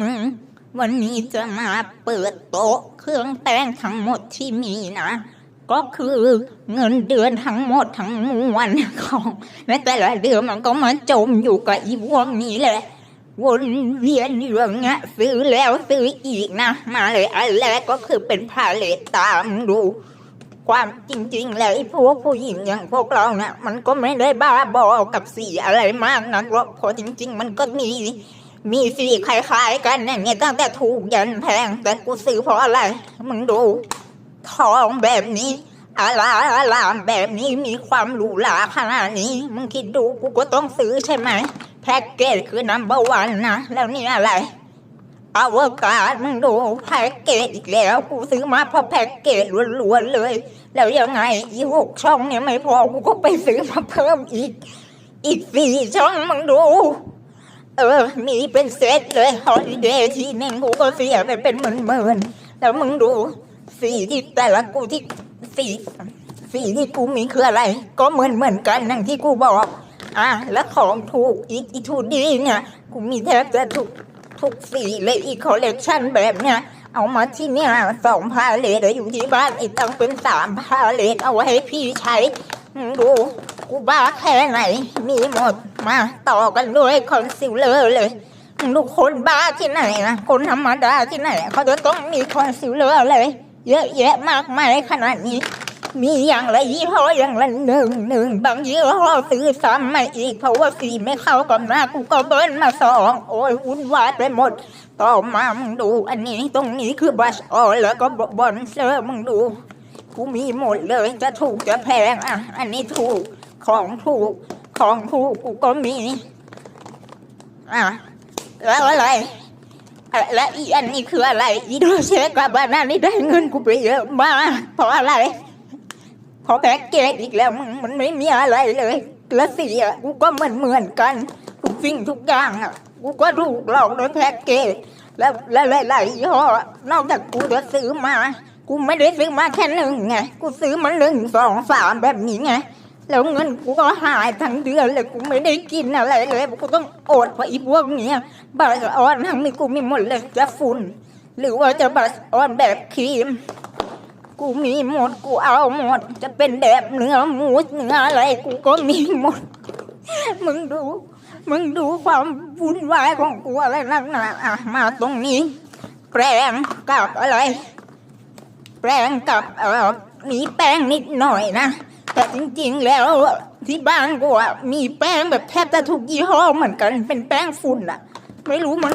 มึงวันนี้จะมาเปิดโต๊ะเครื่องแป้งทั้งหมดที่มีนะ ก็คือเงินเดือนทั้งหมดทั้งมวลของแม้แต่ละเดือนมันก็มาจมอยู่กับอีพวกนี้แหละวนเวียนอยู่อย่างเงี้ยซื้อแล้วซื้ออีกนะ มาเลยอันแรกก็คือเป็นพาเลตตามดูความจริงๆแล้วไอ้พวกผู้หญิงอย่างพวกเราเนี่ยมันก็ไม่ได้บ้าบอกับสีอะไรมากนักหรอกเพราะจริง ๆ มันก็มี มีสีคล้ายๆกันเนี่ยตั้งแต่ถูกยันแพง แต่กูซื้อเพราะอะไร มึงดูทองแบบนี้อาลาอาลามแบบนี้มีความหรูหราขนาดนี้ มึงคิดดูกูก็ต้องซื้อใช่ไหม แพ็กเกจคือนัมเบอร์วันนะ แล้วนี่อะไรอวกาศมึงดูแพ็กเกจอีกแล้ว กูซื้อมาเพราะแพ็กเกจล้วนๆเลย แล้วยังไง อีหกช่องเนี่ยไม่พอ กูก็ไปซื้อมาเพิ่มอีก อีกสี่ช่องมึงดู เออ มีเป็นเซตเลยฮอลิเดย์ที่หนึงกูก็เสียไปเป็นหมื่นๆแล้วมึงดู สีที่แต่ละกูที่สีสีที่กูมีคืออะไร ก็เหมือนเหมือนกันนั่งที่กูบอก อะแล้วของถูกอีกอีทูดีเนี่ยกูมีแทบจะทุกทุกสีเลยอีคอลเลกชันแบบเนี้ยเอามาที่เนี่ยสองพาเลทอยู่ที่บ้านอีกตั้งเป็นสามพาเลทเอาไว้ให้พี่ใช้ดู กูบ้าแค่ไหน มีหมด มาต่อกันด้วยคอนซีลเลอร์เลยมึงดูคนบ้าที่ไหนนะคนธรรมดาที่ไหน เขาจะต้องมีคอนซีลเลอร์เลย เยอะแยะมากมายขนาดนี้ มีอย่างละยี่ห้ออย่างละหนึ่งหนึ่งบางยี่ห้อซื้อซ้ำมาอีก เพราะว่าสีไม่เข้ากับหน้ากูก็เบิ้ลมาสองโอ้ยวุ่นวายไปหมด ต่อมามึงดูอันนี้ตรงนี้คือบัชออยแล้วก็บอนเซอร์มึงดูกูมีหมดเลยจะถูกจะแพงอะ อันนี้ถูกของถูก ของถูกูก็มีอะแล้วอะไรและอีอันนี้คืออะไรอีโดเชกับบานานี่ได้เงินกูไปเยอะมากเพราะอะไรเพราะแพ็กเกจอีกแล้วมันไม่มีอะไรเลยแล้วสีอะกูก็เหมือนเหมือนกันทุกสิ่งทุกอย่างอะกูก็ถูกหลอกโดยแพ็กเกจแล้วและหลายๆยี่ห้อนอกจากกูจะซื้อมา กูไม่ได้ซื้อมาแค่หนึ่งไงกูซื้อมาหนึ่งสองสามแบบนี้ไง แล้วเงินกูก็หายทั้งเดือนเลยกูไม่ได้กินอะไรเลยกูต้องอดเพราะอีพวกเนี้ยบาสออนทั้งนี้กูมีหมดเลยจะฝุ่น หรือว่าจะบาสออนแบบครีม กูมีหมดกูเอาหมด จะเป็นแบบเนื้อหมูเนื้ออะไร กูก็มีหมด มึงดู มึงดูความวุ่นวายของกูอะไรนักหนาอะมาตรงนี้แปรงกับอะไร แปรงกับเออมีแป้งนิดหน่อยนะ แต่จริงๆแล้วที่บ้านกูอะมีแป้งแบบแทบจะทุกยี่ห้อเหมือนกันเป็นแป้งฝุ่นอะไม่รู้มัน